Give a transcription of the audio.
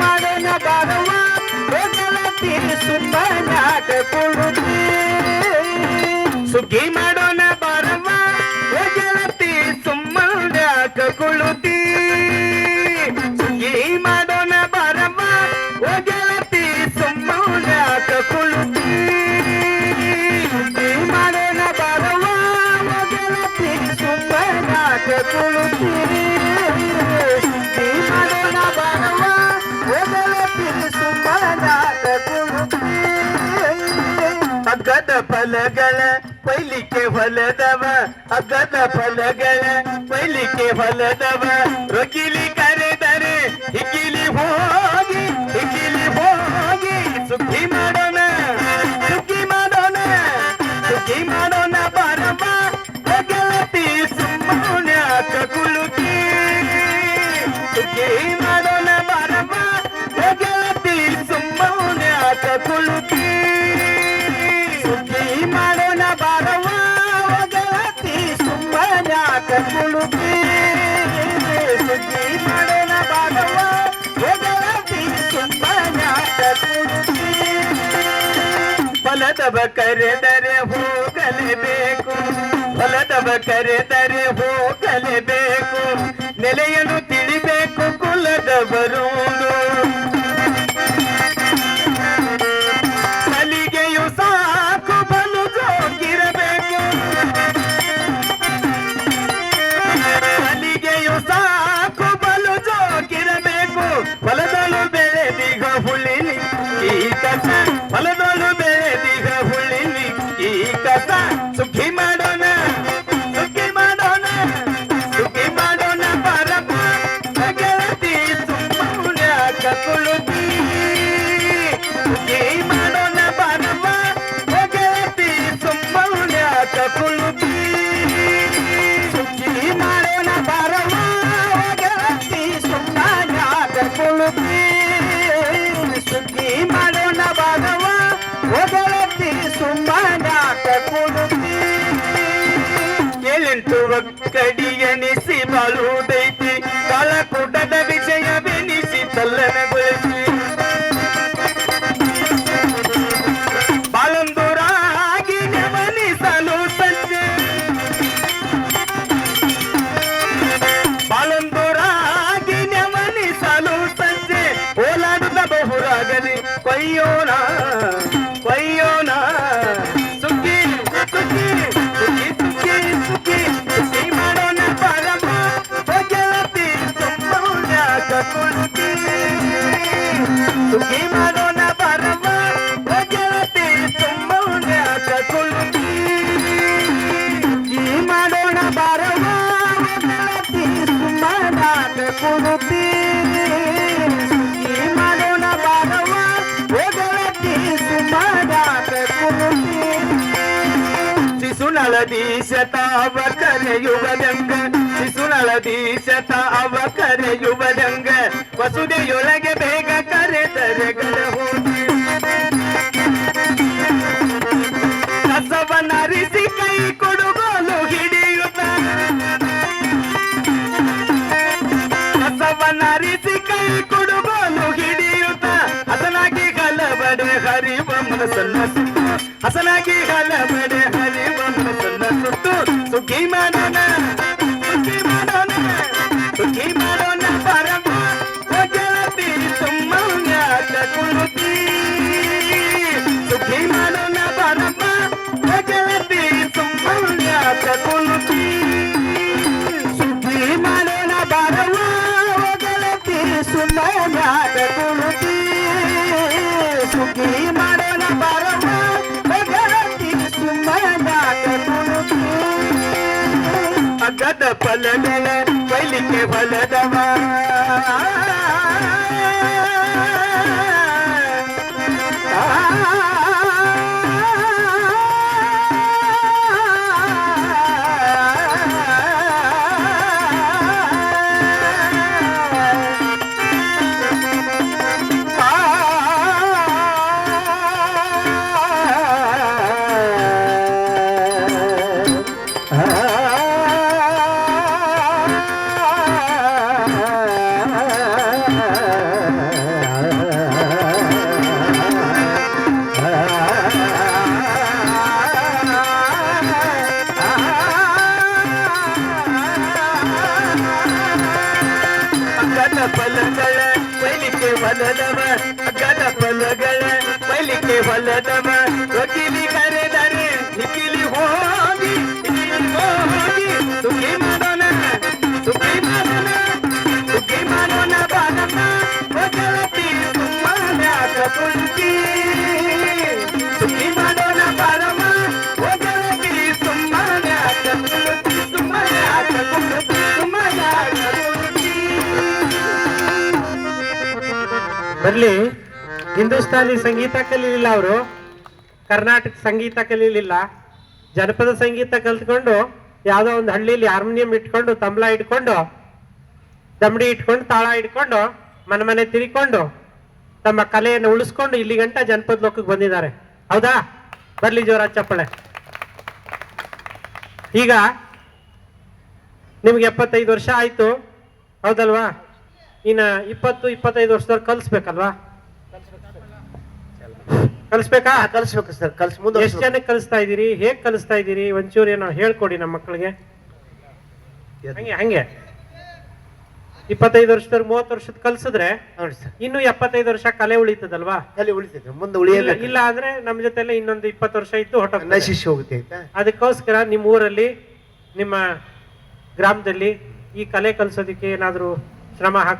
ಮಾಡೋಣ ಬಾರವ ಅಗ್ಗದ ಫಲಗಳ ಪೈಲಿಕೆ ಹೊಲದವ ಅಗ್ಗದ ಫಲಗಳ ಪೈಲಿಕೆ ಹೊಲದವ. ರೊಗಿಲಿ ಕರೆದರೆ ಹಿಗಿಲಿ ಹೋಗಿ ಹಿಗಿಲಿ ಹೋಗಿ ಸುಖಿ ಮಾಡೋಣ ಸುಖಿ ಮಾಡೋಣ ಸುಖಿ ಮಾಡೋಣ ಬಾರಮ್ಮ. ಗೆಳತಿ ಸುಮ್ಮನ್ಯಾಕ ಕುಳುಕಿ ಸುಗ್ಗಿ ಹೊಲದವ ಕರೆದರೆ ಹೋಗಲೇಬೇಕು ಹೊಲದವ ಕರೆದರೆ ಹೋಗಲೇಬೇಕು ನೆಲೆಯನ್ನು ತಿಳಿಬೇಕು ಕುಲದವರುವುದು ಸುಮ್ಮನ್ಯಾಕ ಕುಳುತಿ ಸುಗ್ಗಿ ಮಾಡೋಣ ಬರವ ಗೆಳತಿ ಸುಮ್ಮನ್ಯಾಕ ಕುಳುತಿ ಏಳೆಂಟು ಒಕ್ಕಡಿಯನಿಸಿ ಬಾಳುವುದೈತಿ ಕಾಲಕೂಟದ Leona ಶಿಶುನಳದೀಶತ ಅವ ಕರೆಯುವದಂಗ ಶಿಶುನಳದೀಶತ ಅವ ಕರೆಯುವದಂಗ ವಸುದೆಯೊಳಗೆ ಬೇಗ ಕರೆದರೆಗಳ ಹೋಗಿ ಕಸವನರಿಸಿ ಕೈ ಕೊಡುಗೋಲು ಹಿಡಿಯುತ್ತ. ಕಸವನರಿಸಿ ಕೈ ಕೊಡುಗೋಲು ಹಿಡಿಯುತ್ತ. ಹಸನಾಗಿ ಹಲಬಡೆ ಹರಿವ ಮನಸ್ಸನ್ನ ಹಸನಾಗಿ ಸುಖಿ ಮಾಡೋಣ ಅಗದ ಫಲಗಳ ಬೈಲಿಕ್ಕೆ ಫಲದವ ಹೊಲದವ ಗದ ಫಲಗಳ ಬೈಲಿಕ್ಕೆ ಹೊಲದವ ವಕೀಲಿ ಕರೆದರೆ ನಿಖಿಲಿ ಹೋಗಿ ನಿಖಿಲಿ ಹೋಗಿ ಸುಖಿ ಮಾಡೋಣ ಸುಖಿ ಮಾಡೋಣ ಸುಖಿ ಮಾಡೋಣ ಬಾರಮ್ಮ ಹೊಗಳತಿ ಸುಮ್ಮನ್ಯಾಕ ಕುಂತಿ ಬರ್ಲಿ. ಹಿಂದೂಸ್ತಾನಿ ಸಂಗೀತ ಕಲೀಲಿಲ್ಲ ಅವರು. ಕರ್ನಾಟಕ ಸಂಗೀತ ಕಲೀಲಿಲ್ಲ. ಜನಪದ ಸಂಗೀತ ಕಲ್ತ್ಕೊಂಡು ಯಾವುದೋ ಒಂದು ಹಳ್ಳಿಲಿ ಹಾರ್ಮೋನಿಯಂ ಇಟ್ಕೊಂಡು ತಬಲ ಇಟ್ಕೊಂಡು, ದಮಡಿ ಇಟ್ಕೊಂಡು, ತಾಳ ಇಟ್ಕೊಂಡು, ಮನೆ ಮನೆ ತಿರ್ಕೊಂಡು ತಮ್ಮ ಕಲೆಯನ್ನು ಉಳಿಸ್ಕೊಂಡು ಇಲ್ಲಿ ಗಂಟ ಜನಪದ ಲೋಕಕ್ಕೆ ಬಂದಿದ್ದಾರೆ. ಹೌದಾ? ಬರ್ಲಿ ಜೋರ ಚಪ್ಪಳೆ. ಈಗ ನಿಮ್ಗೆ ಎಪ್ಪತ್ತೈದು ವರ್ಷ ಆಯ್ತು. ಹೌದಲ್ವಾ? ಇನ್ನ ಇಪ್ಪತ್ತು ಇಪ್ಪತ್ತೈದು ವರ್ಷದವ್ರು ಕಲಿಸ್ಬೇಕಲ್ವಾ? ಕಲಿಸ್ಬೇಕಾ? ಕಲಿಸ್ಬೇಕು ಸರ್ ಕಲ್ಸ್ ಮುಂದೆ ಎಷ್ಟು ಜನಕ್ಕೆ ಕಲಿಸ್ತಾ ಇದ್ದೀರಿ? ಹೇಗೆ ಕಲಿಸ್ತಾ ಇದ್ದೀರಿ? ಒಂಚೂರು ಏನೋ ಹೇಳ್ಕೊಡಿ ನಮ್ಮ ಮಕ್ಕಳಿಗೆ ಹಂಗೆ ಹಂಗೆ. ಇಪ್ಪತ್ತೈದು ವರ್ಷದವ್ರು ಮೂವತ್ತು ವರ್ಷದ ಕಲ್ಸಿದ್ರೆ ನೋಡಿ ಸರ್. ಇನ್ನು ಎಪ್ಪತ್ತೈದು ವರ್ಷ ಕಲೆ ಉಳಿತದಲ್ವಾ? ಕಲೆ ಉಳಿತದೆ ಮುಂದೆ ಉಳಿಯಲ್ಲ ಇಲ್ಲ ಅಂದ್ರೆ ನಮ್ಮ ಜೊತೆಲ್ಲ ಇನ್ನೊಂದು ಇಪ್ಪತ್ತು ವರ್ಷ ಇತ್ತು ಹೊಟ್ಟೆ ನಶಿಸಿ ಹೋಗುತ್ತೆ ಆಯ್ತಾ? ಅದಕ್ಕೋಸ್ಕರ ನಿಮ್ಮ ಊರಲ್ಲಿ ನಿಮ್ಮ ಗ್ರಾಮದಲ್ಲಿ ಈ ಕಲೆ ಕಲಿಸೋದಕ್ಕೆ ಏನಾದರೂ ಶ್ರಮ ಹಾಕಿ